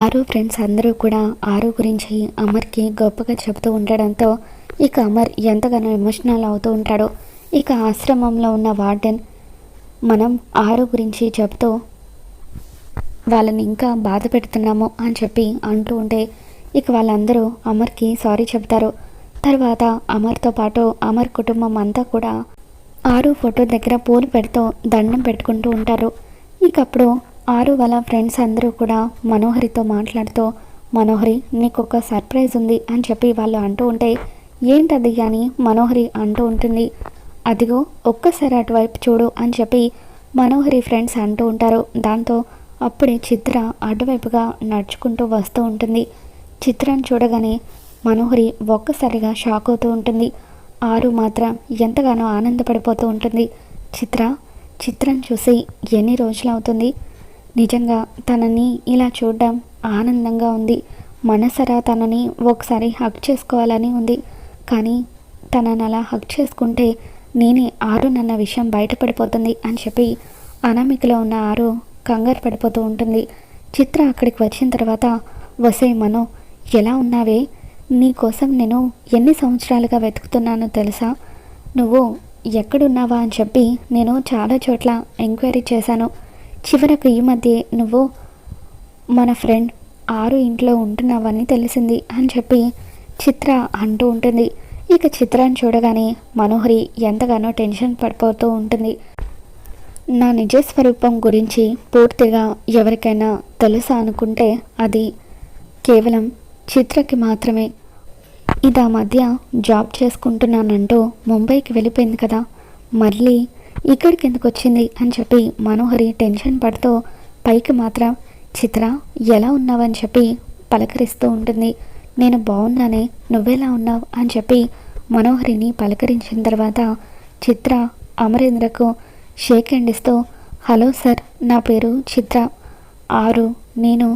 ఆరు ఫ్రెండ్స్ అందరూ కూడా ఆరు గురించి అమర్కి గొప్పగా చెబుతూ ఉండడంతో ఇక అమర్ ఎంతగానో ఎమోషనల్ అవుతూ ఉంటాడో. ఇక ఆశ్రమంలో ఉన్న వార్డెన్ మనం ఆరు గురించి చెబుతూ వాళ్ళని ఇంకా బాధ పెడుతున్నాము అని చెప్పి అంటూ ఉంటే ఇక వాళ్ళందరూ అమర్కి సారీ చెప్తారు తర్వాత అమర్తో పాటు అమర్ కుటుంబం అంతా కూడా ఆరు ఫోటో దగ్గర పూలు పెడుతూ దండం పెట్టుకుంటూ ఉంటారు. ఇకప్పుడు ఆరు వాళ్ళ ఫ్రెండ్స్ అందరూ కూడా మనోహరితో మాట్లాడుతూ మనోహరి నీకు ఒక సర్ప్రైజ్ ఉంది అని చెప్పి వాళ్ళు అంటూ ఉంటే ఏంటది అని మనోహరి అంటూ ఉంటుంది. అదిగో ఒక్కసారి అటువైపు చూడు అని చెప్పి మనోహరి ఫ్రెండ్స్ అంటూ ఉంటారు. దాంతో అప్పుడే చిత్ర అటువైపుగా నడుచుకుంటూ వస్తూ ఉంటుంది. చిత్రాన్ని చూడగానే మనోహరి ఒక్కసారిగా షాక్ అవుతూ ఉంటుంది. ఆరు మాత్రం ఎంతగానో ఆనందపడిపోతూ ఉంటుంది. చిత్ర చిత్రం చూసి ఎన్ని రోజులు అవుతుంది? నిజంగా తనని ఇలా చూడడం ఆనందంగా ఉంది. మనసరా తనని ఒకసారి హక్ చేసుకోవాలని ఉంది. కానీ తనని అలా హక్ చేసుకుంటే నేనే ఆరు నన్న విషయం బయటపడిపోతుంది అని చెప్పి అనామికలో ఉన్న ఆరు కంగారు పడిపోతూ ఉంటుంది. చిత్ర అక్కడికి వచ్చిన తర్వాత వసే మనో ఎలా ఉన్నావే? నీకోసం నేను ఎన్ని సంవత్సరాలుగా వెతుకుతున్నానో తెలుసా? నువ్వు ఎక్కడున్నావా? అని చెప్పి నేను చాలా చోట్ల ఎంక్వైరీ చేశాను. చివరకు ఈ మధ్య నువ్వు మన ఫ్రెండ్ ఆరు ఇంట్లో ఉంటున్నావని తెలిసింది అని చెప్పి చిత్ర అంటూ ఉంటుంది. ఇక చిత్రాన్ని చూడగానే మనోహరి ఎంతగానో టెన్షన్ పడిపోతూ ఉంటుంది. నా నిజ స్వరూపం గురించి పూర్తిగా ఎవరికైనా తెలుసా అనుకుంటే అది కేవలం చిత్రకి మాత్రమే. ఇది ఆ మధ్య జాబ్ చేసుకుంటున్నానంటూ ముంబైకి వెళ్ళిపోయింది కదా. మళ్ళీ ఇక్కడికి ఎందుకు వచ్చింది అని చెప్పి మనోహరి టెన్షన్ పడుతూ పైకి మాత్రం చిత్ర ఎలా ఉన్నావని చెప్పి పలకరిస్తూ ఉంటుంది. నేను బాగున్నానే నువ్వెలా ఉన్నావు అని చెప్పి మనోహరిని పలకరించిన తర్వాత చిత్ర అమరేంద్రకు షేక్ హ్యాండ్ ఇస్తూ హలో సార్ నా పేరు చిత్ర. ఆరు నేను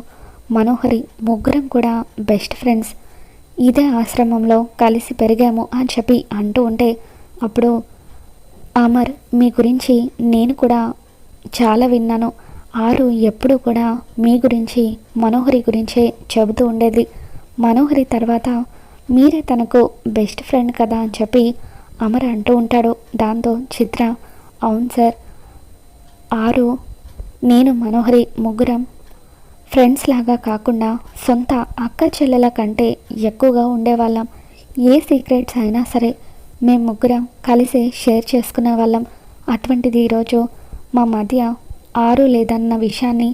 మనోహరి ముగ్గురం కూడా బెస్ట్ ఫ్రెండ్స్. ఇదే ఆశ్రమంలో కలిసి పెరిగాము అని చెప్పి అంటూ ఉంటే అప్పుడు అమర్ మీ గురించి నేను కూడా చాలా విన్నాను. ఆరు ఎప్పుడు కూడా మీ గురించి మనోహరి గురించే చెబుతూ ఉండేది. మనోహరి తర్వాత మీరే తనకు బెస్ట్ ఫ్రెండ్ కదా అని చెప్పి అమర్ అంటూ ఉంటాడు. దాంతో చిత్ర అవును సార్. ఆరు నేను మనోహరి ముగ్గురం ఫ్రెండ్స్ లాగా కాకుండా సొంత అక్క చెల్లెల కంటే ఎక్కువగా ఉండేవాళ్ళం. ఏ సీక్రెట్స్ అయినా సరే మేము ముగ్గురం కలిసి షేర్ చేసుకునే వాళ్ళం. అటువంటిది ఈరోజు మా మధ్య ఆరు లేదన్న విషయాన్ని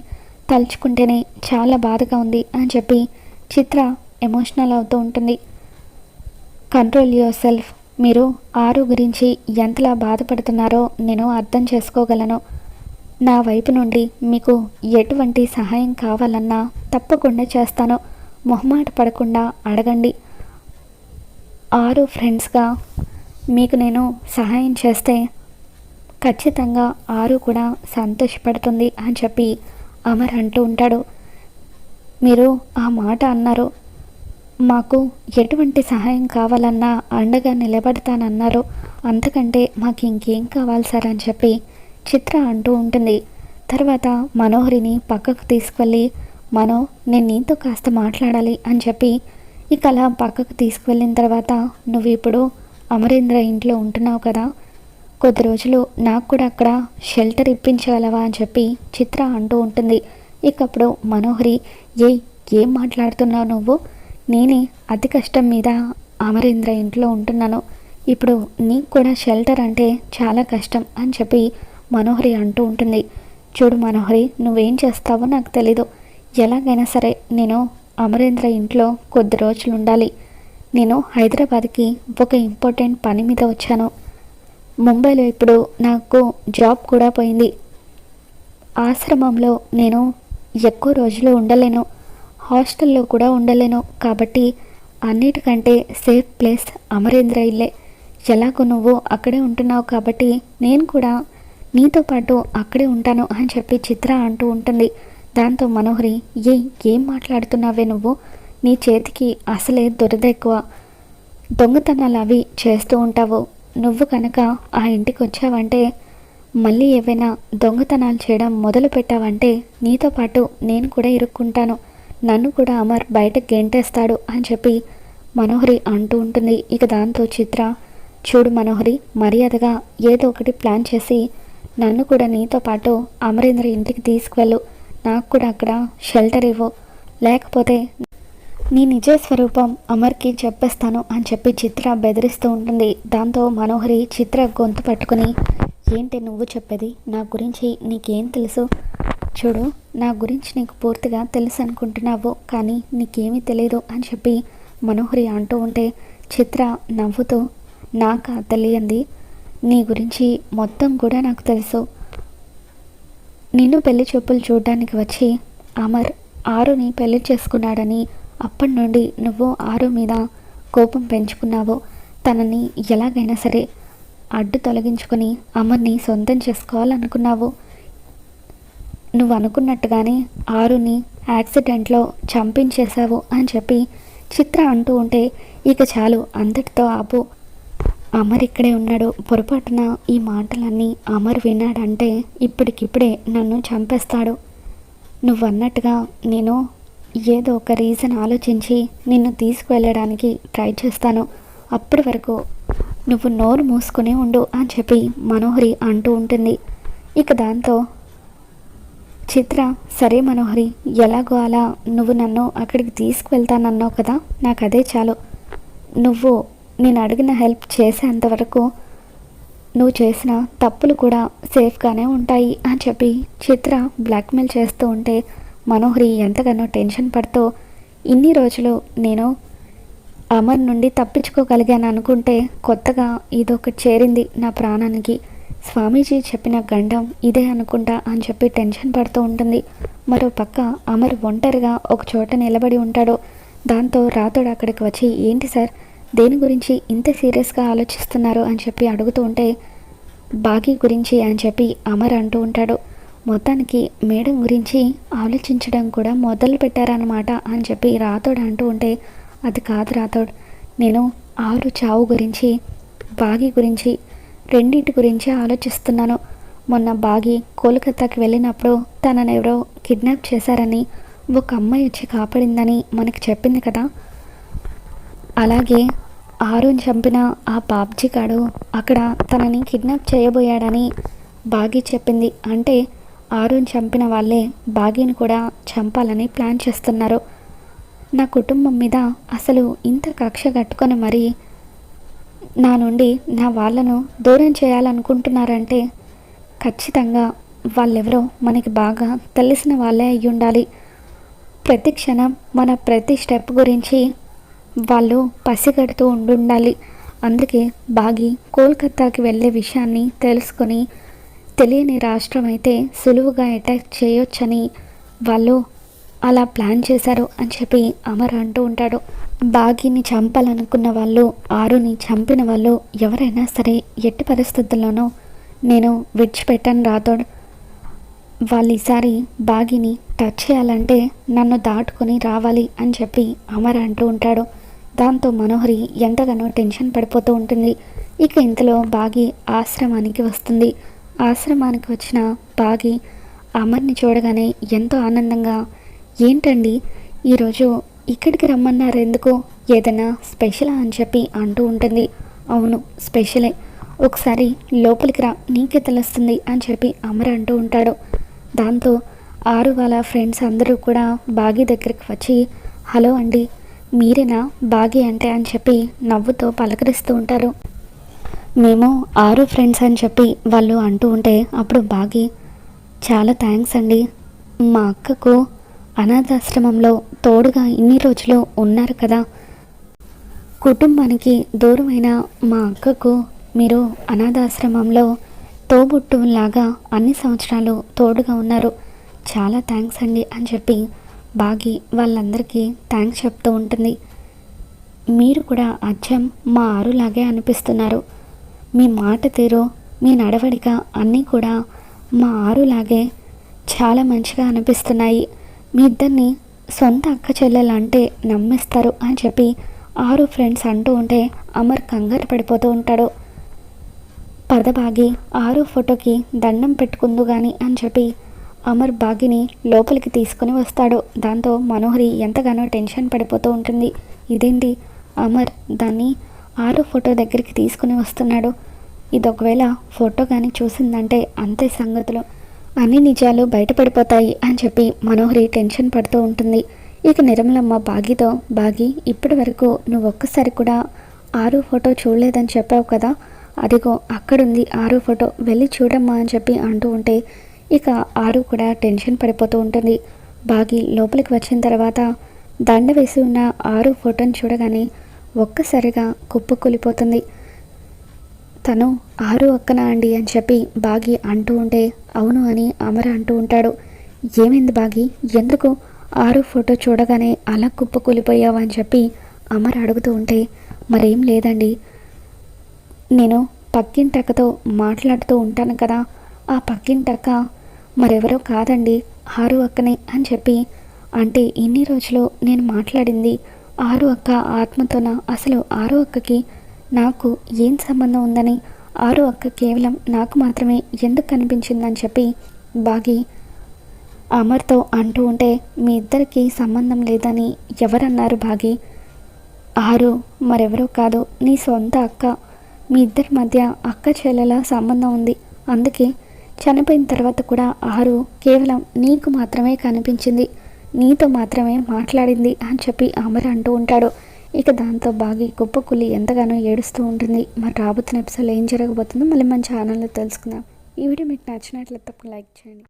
తలుచుకుంటేనే చాలా బాధగా ఉంది అని చెప్పి చిత్ర ఎమోషనల్ అవుతూ ఉంటుంది. కంట్రోల్ యువర్ సెల్ఫ్ మీరు ఆరు గురించి ఎంతలా బాధపడుతున్నారో నేను అర్థం చేసుకోగలను. నా వైపు నుండి మీకు ఎటువంటి సహాయం కావాలన్నా తప్పకుండా చేస్తాను. మొహమాట పడకుండా అడగండి. ఆరు ఫ్రెండ్స్గా మీకు నేను సహాయం చేస్తే ఖచ్చితంగా ఆరు కూడా సంతోషపడుతుంది అని చెప్పి అమర్ అంటూ ఉంటాడు. మీరు ఆ మాట అన్నారు. మాకు ఎటువంటి సహాయం కావాలన్నా అండగా నిలబడతానన్నారు. అంతకంటే మాకు ఇంకేం కావాలి సార్ అని చెప్పి చిత్ర అంటూ ఉంటుంది. తర్వాత మనోహరిని పక్కకు తీసుకువెళ్ళి మనో నేను నీతో కాస్త మాట్లాడాలి అని చెప్పి ఇక అలా పక్కకు తీసుకువెళ్ళిన తర్వాత నువ్వు ఇప్పుడు అమరేంద్ర ఇంట్లో ఉంటున్నావు కదా? కొద్ది రోజులు నాకు కూడా అక్కడ షెల్టర్ ఇప్పించగలవా అని చెప్పి చిత్ర అంటూ ఉంటుంది. ఇకప్పుడు మనోహరి ఏ ఏం మాట్లాడుతున్నావు నువ్వు? నేనే అతి కష్టం మీద అమరేంద్ర ఇంట్లో ఉంటున్నాను. ఇప్పుడు నీకు కూడా షెల్టర్ అంటే చాలా కష్టం అని చెప్పి మనోహరి అంటూ ఉంటుంది. చూడు మనోహరి నువ్వేం చేస్తావో నాకు తెలీదు. ఎలాగైనా సరే నేను అమరేంద్ర ఇంట్లో కొద్ది రోజులు ఉండాలి నేను హైదరాబాద్కి ఒక ఇంపార్టెంట్ పని మీద వచ్చాను. ముంబైలో ఇప్పుడు నాకు జాబ్ కూడా పోయింది. ఆశ్రమంలో నేను ఎక్కువ రోజులు ఉండలేను. హాస్టల్లో కూడా ఉండలేను. కాబట్టి అన్నిటికంటే సేఫ్ ప్లేస్ అమరేంద్ర ఇల్లే. ఎలాగో నువ్వు అక్కడే ఉంటున్నావు కాబట్టి నేను కూడా నీతో పాటు అక్కడే ఉంటాను అని చెప్పి చిత్ర అంటూ ఉంటుంది. దాంతో మనోహరి ఏ ఏం మాట్లాడుతున్నావే నువ్వు? నీ చేతికి అసలే దురద ఎక్కువ. దొంగతనాలు అవి చేస్తూ ఉంటావు. నువ్వు కనుక ఆ ఇంటికి వచ్చావంటే మళ్ళీ ఏవైనా దొంగతనాలు చేయడం మొదలు పెట్టావంటే నీతో పాటు నేను కూడా ఇరుక్కుంటాను. నన్ను కూడా అమర్ బయటకు గెంటేస్తాడు అని చెప్పి మనోహరి అంటూ ఉంటుంది. ఇక దాంతో చిత్ర చూడు మనోహరి మర్యాదగా ఏదో ఒకటి ప్లాన్ చేసి నన్ను కూడా నీతో పాటు అమరేంద్ర ఇంటికి తీసుకువెళ్ళు. నాకు కూడా అక్కడ షెల్టర్ ఇవ్వు. లేకపోతే నీ నిజ స్వరూపం అమర్కి చెప్పేస్తాను అని చెప్పి చిత్ర బెదిరిస్తూ ఉంటుంది. దాంతో మనోహరి చిత్ర గొంతు పట్టుకుని ఏంటి నువ్వు చెప్పేది? నా గురించి నీకేం తెలుసు? చూడు నా గురించి నీకు పూర్తిగా తెలుసు అనుకుంటున్నావు కానీ నీకేమీ తెలియదు అని చెప్పి మనోహరి అంటూ ఉంటే చిత్ర నవ్వుతూ నాకు తెలియంది? నీ గురించి మొత్తం కూడా నాకు తెలుసు. నిన్ను పెళ్ళి చూపులు చూడడానికి వచ్చి అమర్ ఆరుని పెళ్ళి చేసుకున్నాడని అప్పటి నుండి నువ్వు ఆరు మీద కోపం పెంచుకున్నావు. తనని ఎలాగైనా సరే అడ్డు తొలగించుకొని అమర్ని సొంతం చేసుకోవాలనుకున్నావు. నువ్వు అనుకున్నట్టుగానే ఆరుని యాక్సిడెంట్లో చంపించేశావు అని చెప్పి చిత్ర అంటూ ఉంటే ఇక చాలు అంతటితో ఆపు. అమర్ ఇక్కడే ఉన్నాడు. పొరపాటున ఈ మాటలన్నీ అమర్ విన్నాడంటే ఇప్పటికిప్పుడే నన్ను చంపేస్తాడు. నువ్వు అన్నట్టుగా నేను ఏదో ఒక రీజన్ ఆలోచించి నిన్ను తీసుకువెళ్ళడానికి ట్రై చేస్తాను. అప్పటి వరకు నువ్వు నోరు మూసుకుని ఉండు అని చెప్పి మనోహరి అంటూ ఉంటుంది. ఇక దాంతో చిత్ర సరే మనోహరి ఎలాగో అలా నువ్వు నన్ను అక్కడికి తీసుకువెళ్తానన్నావు కదా నాకు అదే చాలు. నువ్వు నేను అడిగిన హెల్ప్ చేసేంతవరకు నువ్వు చేసిన తప్పులు కూడా సేఫ్గానే ఉంటాయి అని చెప్పి చిత్ర బ్లాక్మెయిల్ చేస్తూ ఉంటే మనోహరి ఎంతగానో టెన్షన్ పడుతూ ఇన్ని రోజులు నేను అమర్ నుండి తప్పించుకోగలిగాను అనుకుంటే కొత్తగా ఇదొకటి చేరింది నా ప్రాణానికి. స్వామీజీ చెప్పిన గండం ఇదే అనుకుంటా అని చెప్పి టెన్షన్ పడుతూ ఉంటుంది. మరో పక్క అమర్ ఒంటరిగా ఒక చోట నిలబడి ఉంటాడు. దాంతో రాతోడు అక్కడికి వచ్చి ఏంటి సార్ దేని గురించి ఇంత సీరియస్గా ఆలోచిస్తున్నారు? అని చెప్పి అడుగుతూ ఉంటే బాగీ గురించి అని చెప్పి అమర్ అంటూ ఉంటాడు. మొత్తానికి మేడం గురించి ఆలోచించడం కూడా మొదలు పెట్టారనమాట అని చెప్పి రాతోడు అంటూ ఉంటే అది కాదు రాతోడు నేను ఆరు చావు గురించి బాగి గురించి రెండింటి గురించి ఆలోచిస్తున్నాను. మొన్న బాగి కోల్కతాకి వెళ్ళినప్పుడు తనను ఎవరో కిడ్నాప్ చేశారని ఒక అమ్మాయి వచ్చి కాపాడిందని మనకి చెప్పింది కదా. అలాగే ఆరుని చంపిన ఆ బాబ్జీ గాడు అక్కడ తనని కిడ్నాప్ చేయబోయాడని బాగి చెప్పింది. అంటే ఆరుని చంపిన వాళ్ళే బాగీని కూడా చంపాలని ప్లాన్ చేస్తున్నారు. నా కుటుంబం మీద అసలు ఇంత కక్ష కట్టుకొని మరీ నా నుండి నా వాళ్ళను దూరం చేయాలనుకుంటున్నారంటే ఖచ్చితంగా వాళ్ళెవరో మనకి బాగా తెలిసిన వాళ్ళే అయి ఉండాలి ప్రతి క్షణం మన ప్రతి స్టెప్ గురించి వాళ్ళు పసిగడుతూ ఉండుండాలి. అందుకే బాగి కోల్కతాకి వెళ్ళే విషయాన్ని తెలుసుకొని తెలియని రాష్ట్రం అయితే సులువుగా అటాక్ చేయొచ్చని వాళ్ళు అలా ప్లాన్ చేశారు అని చెప్పి అమర్ అంటూ ఉంటాడు. బాగిని చంపాలనుకున్న వాళ్ళు ఆరుని చంపిన వాళ్ళు ఎవరైనా సరే ఎట్టి పరిస్థితుల్లోనూ నేను విడిచిపెట్టాను రాథోడ్. వాళ్ళు ఈసారి బాగిని టచ్ చేయాలంటే నన్ను దాటుకొని రావాలి అని చెప్పి అమర్ అంటూ ఉంటాడు. దాంతో మనోహరి ఎంతగానో టెన్షన్ పడిపోతూ ఉంటుంది. ఇక ఇంతలో బాగి ఆశ్రమానికి వస్తుంది. ఆశ్రమానికి వచ్చిన బాగి అమర్ని చూడగానే ఎంతో ఆనందంగా ఏంటండి ఈరోజు ఇక్కడికి రమ్మన్నారు ఎందుకు ఏదైనా స్పెషలా? అని చెప్పి అంటూ ఉంటుంది. అవును స్పెషలే. ఒకసారి లోపలికి రా నీకే తెలుస్తుంది అని చెప్పి అమర్ అంటూ ఉంటాడు. దాంతో ఆరు వాళ్ళ ఫ్రెండ్స్ అందరూ కూడా బాగి దగ్గరికి వచ్చి హలో అండి మీరేనా బాగి అంటే? అని చెప్పి నవ్వుతో పలకరిస్తూ ఉంటారు. మేము ఆరు ఫ్రెండ్స్ అని చెప్పి వాళ్ళు అంటూ ఉంటే అప్పుడు బాగి చాలా థ్యాంక్స్ అండి. మా అక్కకు అనాథాశ్రమంలో తోడుగా ఇన్ని రోజులు ఉన్నారు కదా. కుటుంబానికి దూరమైన మా అక్కకు మీరు అనాథాశ్రమంలో తోబుట్టులాగా అన్ని సంవత్సరాలు తోడుగా ఉన్నారు. చాలా థ్యాంక్స్ అండి అని చెప్పి బాగి వాళ్ళందరికీ థ్యాంక్స్ చెప్తూ ఉంటుంది. మీరు కూడా అచ్చం మా ఆరులాగే అనిపిస్తున్నారు. మీ మాట తీరు మీ నడవడిక అన్నీ కూడా మా ఆరులాగే చాలా మంచిగా అనిపిస్తున్నాయి. మీ ఇద్దరిని సొంత అక్క చెల్లెలంటే నమ్మిస్తారు అని చెప్పి ఆరు ఫ్రెండ్స్ అంటూ ఉంటే అమర్ కంగారు పడిపోతూ ఉంటాడు. పరదబాగి ఆరు ఫోటోకి దండం పెట్టుకుందు కానీ అని చెప్పి అమర్ బాగిని లోపలికి తీసుకొని వస్తాడు. దాంతో మనోహరి ఎంతగానో టెన్షన్ పడిపోతూ ఉంటుంది. ఇదేంటి? అమర్ దాన్ని ఆరు ఫోటో దగ్గరికి తీసుకుని వస్తున్నాడు. ఇది ఒకవేళ ఫోటో కానీ చూసిందంటే అంతే సంగతులు. అన్ని నిజాలు బయటపడిపోతాయి అని చెప్పి మనోహరి టెన్షన్ పడుతూ ఉంటుంది. ఇక నిర్మలమ్మ బాగితో బాగి ఇప్పటి వరకు నువ్వు ఒక్కసారి కూడా ఆరు ఫోటో చూడలేదని చెప్పావు కదా? అదిగో అక్కడుంది ఆరు ఫోటో వెళ్ళి చూడమ్మా అని చెప్పి అంటూ ఉంటే ఇక ఆరు కూడా టెన్షన్ పడిపోతూ ఉంటుంది. బాగి లోపలికి వచ్చిన తర్వాత దండ వేసి ఉన్న ఆరు ఫోటోని చూడగానే ఒక్కసారిగా కుప్పకూలిపోతుంది. తను ఆరు అక్కన అండి అని చెప్పి బాగి అంటూ ఉంటే అవును అని అమర అంటూ ఉంటాడు. ఏమైంది బాగి? ఎందుకు ఆరు ఫోటో చూడగానే అలా కుప్పకూలిపోయావు అని చెప్పి అమర అడుగుతూ ఉంటే మరేం లేదండి. నేను పక్కింటక్కతో మాట్లాడుతూ ఉంటాను కదా. ఆ పక్కింటక్క మరెవరో కాదండి ఆరు అక్కనే అని చెప్పి అంటే ఇన్ని రోజులు నేను మాట్లాడింది ఆరు అక్క ఆత్మతోన? అసలు ఆరు అక్కకి నాకు ఏం సంబంధం ఉందని ఆరు అక్క కేవలం నాకు మాత్రమే ఎందుకు కనిపించిందని చెప్పి బాగి అమర్తో అంటూ ఉంటే మీ ఇద్దరికి సంబంధం లేదని ఎవరన్నారు బాగి? ఆరు మరెవరో కాదు నీ సొంత అక్క. మీ ఇద్దరి మధ్య అక్క చెల్లెల సంబంధం ఉంది. అందుకే చనిపోయిన తర్వాత కూడా ఆరు కేవలం నీకు మాత్రమే కనిపించింది. నీతో మాత్రమే మాట్లాడింది అని చెప్పి అమర్ అంటూ ఉంటాడు. ఇక దాంతో బాగి కులి ఎంతగానో ఏడుస్తూ ఉంటుంది. మరి రాబోతున్న ఎపిసోడ్ ఏం జరగబోతుందో మళ్ళీ మన ఛానల్లో తెలుసుకుందాం. ఈ వీడియో మీకు నచ్చినట్లయితే తప్పకుండా లైక్ చేయండి.